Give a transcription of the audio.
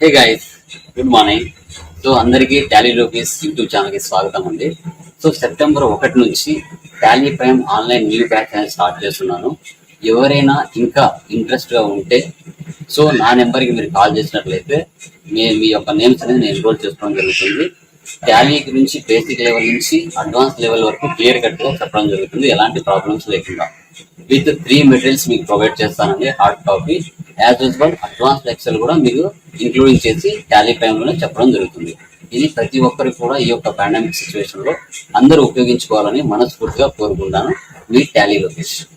Hey guys good morning so అందరికీ Tally లోపీస్ YouTube ఛానల్కి స్వాగతం అండి. సో సెప్టెంబర్ ఒకటి నుంచి Tally Prime online new batch అనేది స్టార్ట్ చేస్తున్నాను. ఎవరైనా ఇంకా ఇంట్రెస్ట్గా ఉంటే సో నా నెంబర్కి మీరు కాల్ చేసినట్లయితే మీ మీ యొక్క నేమ్స్ అనేది నేను ఎన్రోల్ చేసుకోవడం జరుగుతుంది. టాలీ గురించి బేసిక్ లెవెల్ నుంచి అడ్వాన్స్ లెవెల్ వరకు క్లియర్ కట్గా చెప్పడం జరుగుతుంది. ఎలాంటి ప్రాబ్లమ్స్ లేకుండా. విత్ త్రీ మెటీరియల్స్ మీకు ప్రొవైడ్ చేస్తానండి. Hard copy as usual advance Excel కూడా మీరు ఇంక్లూడింగ్ చేసి టాలీ ప్రైమ్లోనే చెప్పడం జరుగుతుంది. ఇది ప్రతి ఒక్కరికి కూడా ఈ యొక్క పాండమిక్ సిచ్యువేషన్లో అందరూ ఉపయోగించుకోవాలని మనస్ఫూర్తిగా కోరుకుంటాను. మీ టాలీ లొకేషన్